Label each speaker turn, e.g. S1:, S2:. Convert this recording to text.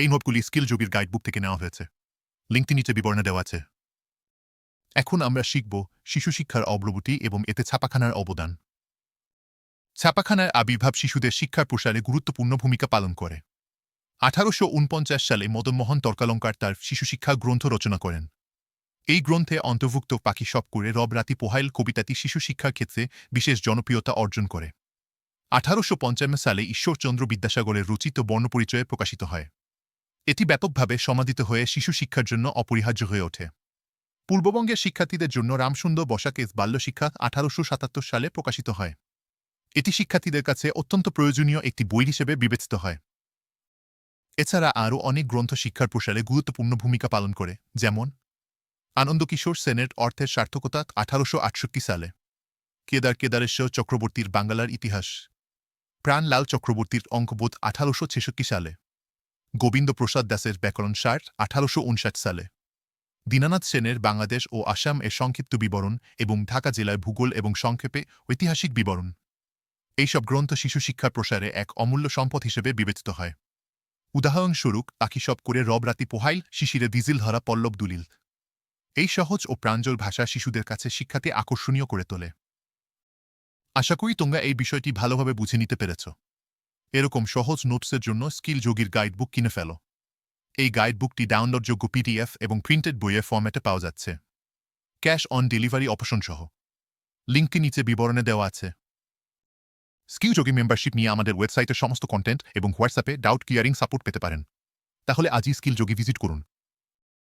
S1: এই নোটগুলি স্কিল যোগীর গাইডবুক থেকে নেওয়া হয়েছে। লিঙ্কটি নিচে বিবরণে দেওয়া আছে। এখন আমরা শিখব শিশু শিক্ষার অগ্রগতি এবং এতে ছাপাখানার অবদান। ছাপাখানার আবির্ভাব শিশুদের শিক্ষার প্রসারে গুরুত্বপূর্ণ ভূমিকা পালন করে। আঠারোশো উনপঞ্চাশ সালে মদনমোহন তর্কালঙ্কার তার শিশু শিক্ষা গ্রন্থ রচনা করেন। এই গ্রন্থে অন্তর্ভুক্ত পাখি সব করে রবরাতি পোহাইল কবিতাটি শিশু শিক্ষার ক্ষেত্রে বিশেষ জনপ্রিয়তা অর্জন করে। আঠারোশো পঞ্চান্ন সালে ঈশ্বরচন্দ্র বিদ্যাসাগরের রচিত বর্ণপরিচয়ে প্রকাশিত হয়। এটি ব্যাপকভাবে সমাদিত হয়ে শিশু শিক্ষার জন্য অপরিহার্য হয়ে ওঠে। পূর্ববঙ্গের শিক্ষার্থীদের জন্য রামসুন্দর বসাকেস বাল্যশিক্ষা আঠারোশো সাতাত্তর সালে প্রকাশিত হয়। এটি শিক্ষার্থীদের কাছে অত্যন্ত প্রয়োজনীয় একটি বই হিসেবে বিবেচিত হয়। এছাড়া আরও অনেক গ্রন্থ শিক্ষার প্রসারে গুরুত্বপূর্ণ ভূমিকা পালন করে, যেমন আনন্দকিশোর সেনেট অর্থের সার্থকতা আঠারোশো আটষট্টি সালে, কেদার কেদারেশ্বর চক্রবর্তীর বাংলার ইতিহাস, প্রাণলাল চক্রবর্তীর অঙ্কবোধ আঠারোশো ছেষট্টি সালে। গোবিন্দ প্রসাদ দাসের ব্যাকরণ সার আঠারোশো উনষাট সালে। দীনানাথ সেনের বাংলাদেশ ও আসাম এর সংক্ষিপ্ত বিবরণ এবং ঢাকা জেলায় ভূগোল এবং সংক্ষেপে ঐতিহাসিক বিবরণ। এইসব গ্রন্থ শিশু শিক্ষার প্রসারে এক অমূল্য সম্পদ হিসেবে বিবেচিত হয়। উদাহরণস্বরূপ, পাখি সব করে রবরাতি পোহাইল, শিশিরে ডিজিল ধরা পল্লব দুলিল। এই সহজ ও প্রাঞ্জল ভাষা শিশুদের কাছে শিক্ষাতে আকর্ষণীয় করে তোলে। আশা করি তোমরা এই বিষয়টি ভালোভাবে বুঝে নিতে পেরেছ। এরকম সহজ নোটসের জন্য স্কিল যোগীর গাইডবুক কিনে ফেলো। এই গাইডবুকটি ডাউনলোডযোগ্য পিডিএফ এবং প্রিন্টেড বইয়ের ফর্ম্যাটে পাওয়া যাচ্ছে। ক্যাশ অন ডেলিভারি অপশন সহ। লিঙ্কটি নিচে বিবরণে দেওয়া আছে। স্কিল যোগী মেম্বারশিপ নিয়ে আমাদের ওয়েবসাইটের সমস্ত কন্টেন্ট এবং হোয়াটসঅ্যাপে ডাউট ক্লিয়ারিং সাপোর্ট পেতে পারেন। তাহলে আজই স্কিল যোগী ভিজিট করুন।